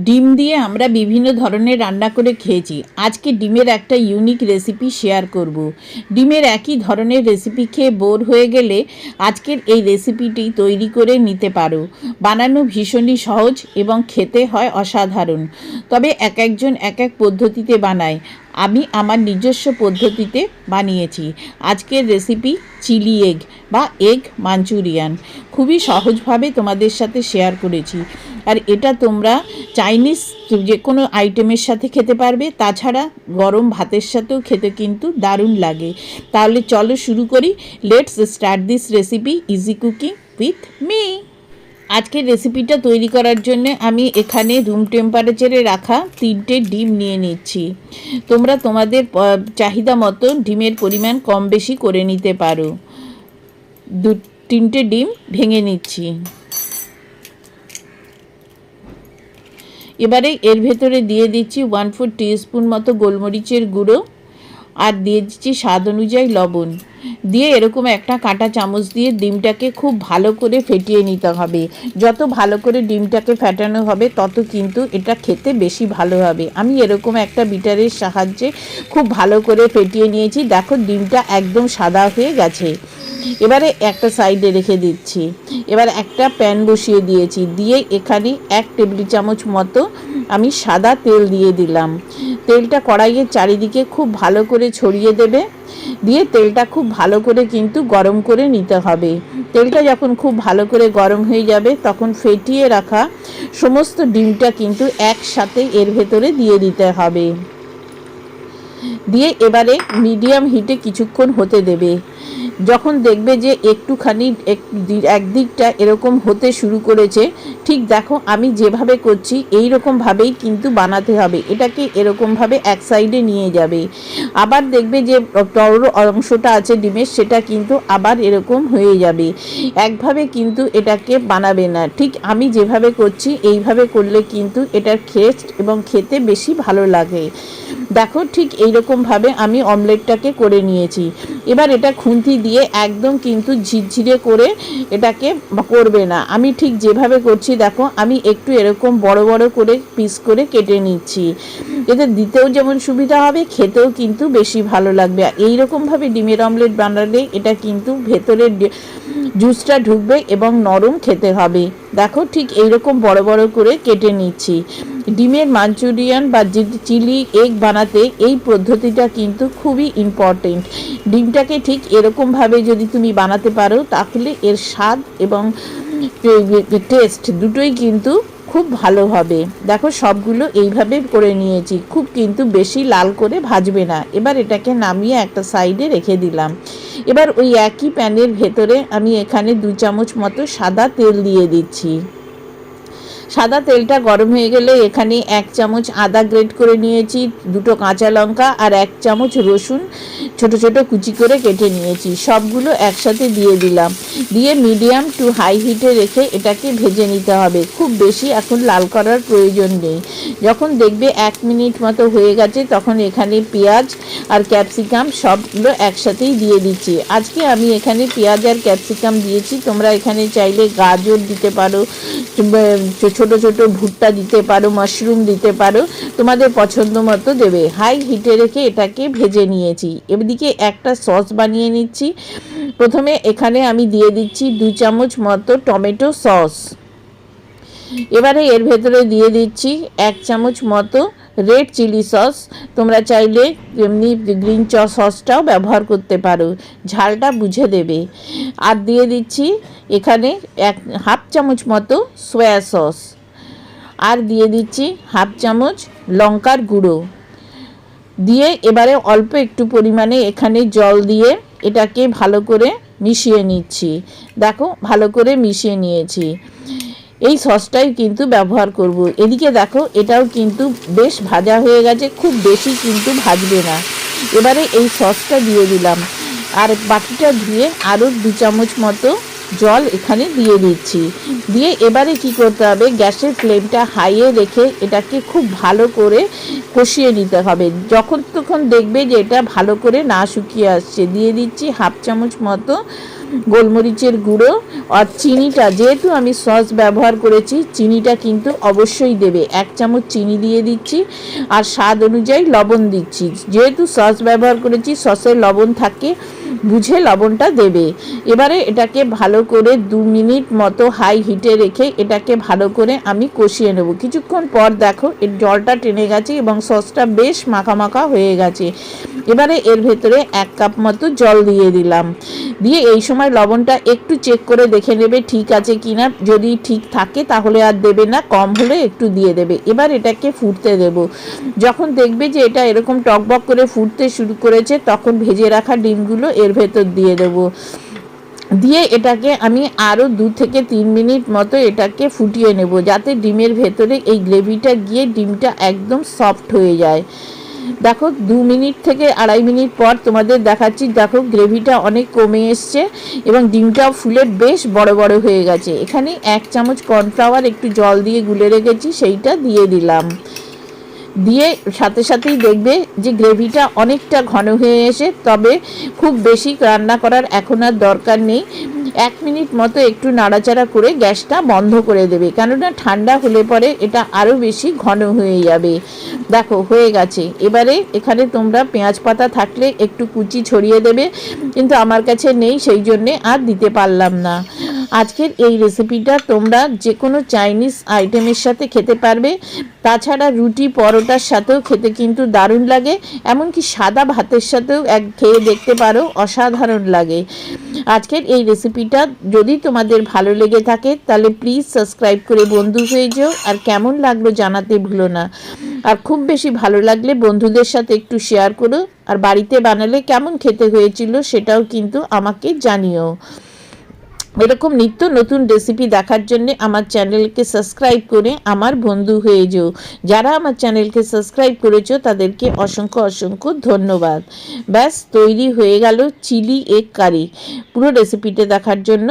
ডিম দিয়ে আমরা বিভিন্ন ধরনের রান্না করে খেয়েছি। আজকে ডিমের একটা ইউনিক রেসিপি শেয়ার করব। ডিমের একই ধরনের রেসিপি খেয়ে বোর হয়ে গেলে আজকের এই রেসিপিটি তৈরি করে নিতে পারো। বানানো ভীষণই সহজ এবং খেতে হয় অসাধারণ। তবে এক একজন এক এক পদ্ধতিতে বানায়। আমি আমার নিজস্ব পদ্ধতিতে বানিয়েছি। আজকের রেসিপি চিলি এগ বা এগ মাঞ্চুরিয়ান। খুবই সহজভাবে তোমাদের সাথে শেয়ার করেছি। আর এটা তোমরা চাইনিজ যে কোনো আইটেমের সাথে খেতে পারবে। তাছাড়া গরম ভাতের সাথেও খেতে কিন্তু দারুণ লাগে। তাহলে চলো শুরু করি। Let's start this recipe easy cooking with me আজকের রেসিপিটা তৈরি করার জন্য আমি এখানে রুম টেম্পারেচারে রাখা তিনটে ডিম নিয়ে নিচ্ছি। তোমরা তোমাদের চাহিদা মতো ডিমের পরিমাণ কম বেশি করে নিতে পারো। দু, তিনটে ডিম ভেঙে নিচ্ছি। এবারে এর ভেতরে দিয়ে দিচ্ছি ওয়ান ফোর স্পুন মতো গোলমরিচের গুঁড়ো। আর দিয়ে দিচ্ছি স্বাদ অনুযায়ী লবণ। দিয়ে এরকম একটা কাঁটা চামচ দিয়ে ডিমটাকে খুব ভালো করে ফেটিয়ে নিতে হবে। যত ভালো করে ডিমটাকে ফেটানো হবে, তত কিন্তু এটা খেতে বেশি ভালো হবে। আমি এরকম একটা বিটারের সাহায্যে খুব ভালো করে ফেটিয়ে নিয়েছি। দেখো, ডিমটা একদম সাদা হয়ে গেছে। এবারে একটা সাইডে রেখে দিচ্ছি। এবার একটা প্যান বসিয়ে দিয়েছি। দিয়ে এখানে এক টেবিল চামচ মতো আমি সাদা তেল দিয়ে দিলাম। তেলটা কড়াইয়ের চারিদিকে খুব ভালো করে ছড়িয়ে দেবে। দিয়ে তেলটা খুব ভালো করে কিন্তু গরম করে নিতে হবে। তেলটা যখন খুব ভালো করে গরম হয়ে যাবে, তখন ফেটিয়ে রাখা সমস্ত ডিমটা কিন্তু একসাথে এর ভেতরে দিয়ে দিতে হবে। দিয়ে এবারে মিডিয়াম হিটে কিছুক্ষণ হতে দেবে। যখন দেখবে যে একটুখানি একদিকটা এরকম হতে শুরু করেছে, ঠিক দেখো আমি যেভাবে করছি এই রকমভাবেই কিন্তু বানাতে হবে। এটাকে এরকমভাবে এক সাইডে নিয়ে যাবে। আবার দেখবে যে টর অংশটা আছে ডিমের, সেটা কিন্তু আবার এরকম হয়ে যাবে। একভাবে কিন্তু এটাকে বানাবে না। ঠিক আমি যেভাবে করছি, এইভাবে করলে কিন্তু এটার খেস্ট এবং খেতে বেশি ভালো লাগে। দেখো ঠিক এইরকমভাবে আমি অমলেটটাকে করে নিয়েছি। এবার এটা খুন্তি দিয়ে একদম কিন্তু ঝিরঝিরে করে এটাকে করবে না। আমি ঠিক যেভাবে করছি, দেখো, আমি একটু এরকম বড় বড় করে পিস করে কেটে নিচ্ছি। এতে দিতেও যেমন সুবিধা হবে, খেতেও কিন্তু বেশি ভালো লাগবে। এইরকমভাবে ডিমের অমলেট বানালে এটা কিন্তু ভেতরের জুসটা ঢুকবে এবং নরম খেতে হবে। দেখো ঠিক এইরকম বড় বড় করে কেটে নিচ্ছি। ডিমের মাঞ্চুরিয়ান বা চিলি এগ বানাতে এই পদ্ধতিটা কিন্তু খুবই ইম্পর্টেন্ট ডিমটাকে ঠিক এরকমভাবে যদি তুমি বানাতে পারো, তাহলে এর স্বাদ এবং টেস্ট দুটোই কিন্তু খুব ভালো হবে। দেখো সবগুলো এইভাবে করে নিয়েছি। খুব কিন্তু বেশি লাল করে ভাজবে না। এবার এটাকে নামিয়ে একটা সাইডে রেখে দিলাম। এবার ওই একই প্যানের ভেতরে আমি এখানে দু চামচ মতো সাদা তেল দিয়ে দিচ্ছি। সাদা তেলটা গরম হয়ে গেলে এখানে এক চামচ আদা গ্রেট করে নিয়েছি, দুটো কাঁচা লঙ্কা আর এক চামচ রসুন ছোট ছোট কুচি করে কেটে নিয়েছি। সবগুলো একসাথে দিয়ে দিলাম। দিয়ে মিডিয়াম টু হাই হিটে রেখে এটাকে ভেজে নিতে হবে। খুব বেশি এখন লাল করার প্রয়োজন নেই। যখন দেখবে এক মিনিট মতো হয়ে গেছে, তখন এখানে পেঁয়াজ আর ক্যাপসিকাম সবগুলো একসাথেই দিয়ে দিচ্ছি। আজকে আমি এখানে পেঁয়াজ আর ক্যাপসিকাম দিয়েছি। তোমরা এখানে চাইলে গাজর দিতে পারো ছোট ছোট ভুট্টা দিতে পারো মাশরুম দিতে পারো, তোমাদের পছন্দ মতো দেবে। হাই হিটে রেখে এটাকে ভেজে নিয়েছি। এদিকে একটা সস বানিয়ে নিচ্ছি। প্রথমে এখানে আমি দিয়ে দিচ্ছি দু চামচ মতো টমেটো সস এবারে এর ভেতরে দিয়ে দিচ্ছি এক চামচ মতো রেড চিলি সস তোমরা চাইলে এমনি গ্রিন চ সসটাও ব্যবহার করতে পারো। ঝালটা বুঝে দেবে। আর দিয়ে দিচ্ছি এখানে এক, হাফ চামচ মতো সয়া সস আর দিয়ে দিচ্ছি হাফ চামচ লঙ্কার গুঁড়ো। দিয়ে এবারে অল্প একটু পরিমাণে এখানে জল দিয়ে এটাকে ভালো করে মিশিয়ে নিচ্ছি। দেখো, ভালো করে মিশিয়ে নিয়েছি। এই সসটাই কিন্তু ব্যবহার করব। এদিকে দেখো, এটাও কিন্তু বেশ ভাজা হয়ে গেছে, খুব বেশি কিন্তু ভাজবে না। এবারে এই সসটা দিয়ে দিলাম। আর বাকিটা ধুয়ে আরও দু চামচ মতো জল এখানে দিয়ে দিচ্ছি। দিয়ে এবারে কি করতে হবে, গ্যাসের ফ্লেমটা হাইয়ে রেখে এটাকে খুব ভালো করে কষিয়ে নিতে হবে। যখন তখন দেখবে যে এটা ভালো করে না শুকিয়ে আসছে। দিয়ে দিচ্ছি হাফ চামচ মতো গোলমরিচের গুঁড়ো আর চিনিটা। যেহেতু আমি সস ব্যবহার করেছি, চিনিটা কিন্তু অবশ্যই দেবে। এক চামচ চিনি দিয়ে দিচ্ছি আর স্বাদ অনুযায়ী লবণ দিচ্ছি। যেহেতু সস ব্যবহার করেছি, সসের লবণ থাকে। বুঝে লবণটা দেবে। এবারে এটাকে ভালো করে দু মিনিট মতো হাই হিটে রেখে এটাকে ভালো করে আমি কষিয়ে নেব। কিছুক্ষণ পর দেখো, এর জলটা টেনে গেছে এবং সসটা বেশ মাখা মাখা হয়ে গেছে। এবারে এর ভেতরে এক কাপ মতো জল দিয়ে দিলাম। দিয়ে এই সময় লবণটা একটু চেক করে দেখে নেবে ঠিক আছে কিনা। যদি ঠিক থাকে তাহলে আর দেবে না, কম হলে একটু দিয়ে দেবে। এবার এটাকে ফুটতে দেব। যখন দেখবে যে এটা এরকম টকবক করে ফুটতে শুরু করেছে, তখন ভেজে রাখা ডিমগুলো এর ভেতর দিয়ে দেবো। দিয়ে এটাকে আমি আরও দু থেকে তিন মিনিট মতো এটাকে ফুটিয়ে নেব, যাতে ডিমের ভেতরে এই গ্রেভিটা গিয়ে ডিমটা একদম সফট হয়ে যায়। দেখো, দু মিনিট থেকে আড়াই মিনিট পর তোমাদের দেখাচ্ছি, দেখো, গ্রেভিটা অনেক কমে এসছে এবং ডিমটাও ফুলে বেশ বড় বড় হয়ে গেছে। এখানে এক চামচ কর্নফ্লাওয়ার একটু জল দিয়ে গুলে রেখেছি, সেইটা দিয়ে দিলাম। দিয়ে সাথে সাথেই দেখবে যে গ্রেভিটা অনেকটা ঘন হয়ে এসে, তবে খুব বেশি রান্না করার এখন আর দরকার নেই। এক মিনিট মতো একটু নাড়াচাড়া করে গ্যাসটা বন্ধ করে দেবে। কেননা ঠান্ডা হলে পরে এটা আরও বেশি ঘন হয়ে যাবে। দেখো, হয়ে গেছে। এবারে এখানে তোমরা পেঁয়াজ পাতা থাকলে একটু কুচি ছড়িয়ে দেবে। কিন্তু আমার কাছে নেই সেই জন্যে আর দিতে পারলাম না। আজকের এই রেসিপিটা তোমরা যে কোনো চাইনিজ আইটেমের সাথে খেতে পারবে। তাছাড়া রুটি পরোটার সাথেও খেতে কিন্তু দারুণ লাগে, এমনকি সাদা ভাতের সাথেও এক খেয়ে দেখতে পারো, অসাধারণ লাগে। আজকের এই রেসিপিটা যদি তোমাদের ভালো লেগে থাকে, তাহলে প্লিজ সাবস্ক্রাইব করে বন্ধু হয়ে যেও, আর কেমন লাগল জানাতে ভুলো না। আর খুব বেশি ভালো লাগলে বন্ধুদের সাথে একটু শেয়ার করো, আর বাড়িতে বানালে কেমন খেতে হয়েছিল সেটাও কিন্তু আমাকে জানিও। এরকম নিত্য নতুন রেসিপি দেখার জন্য আমার চ্যানেলকে সাবস্ক্রাইব করে আমার বন্ধু হয়ে যেও। যারা আমার চ্যানেলকে সাবস্ক্রাইব করেছ, তাদেরকে অসংখ্য অসংখ্য ধন্যবাদ। ব্যাস, তৈরি হয়ে গেল চিলি এগ কারি পুরো রেসিপিটা দেখার জন্য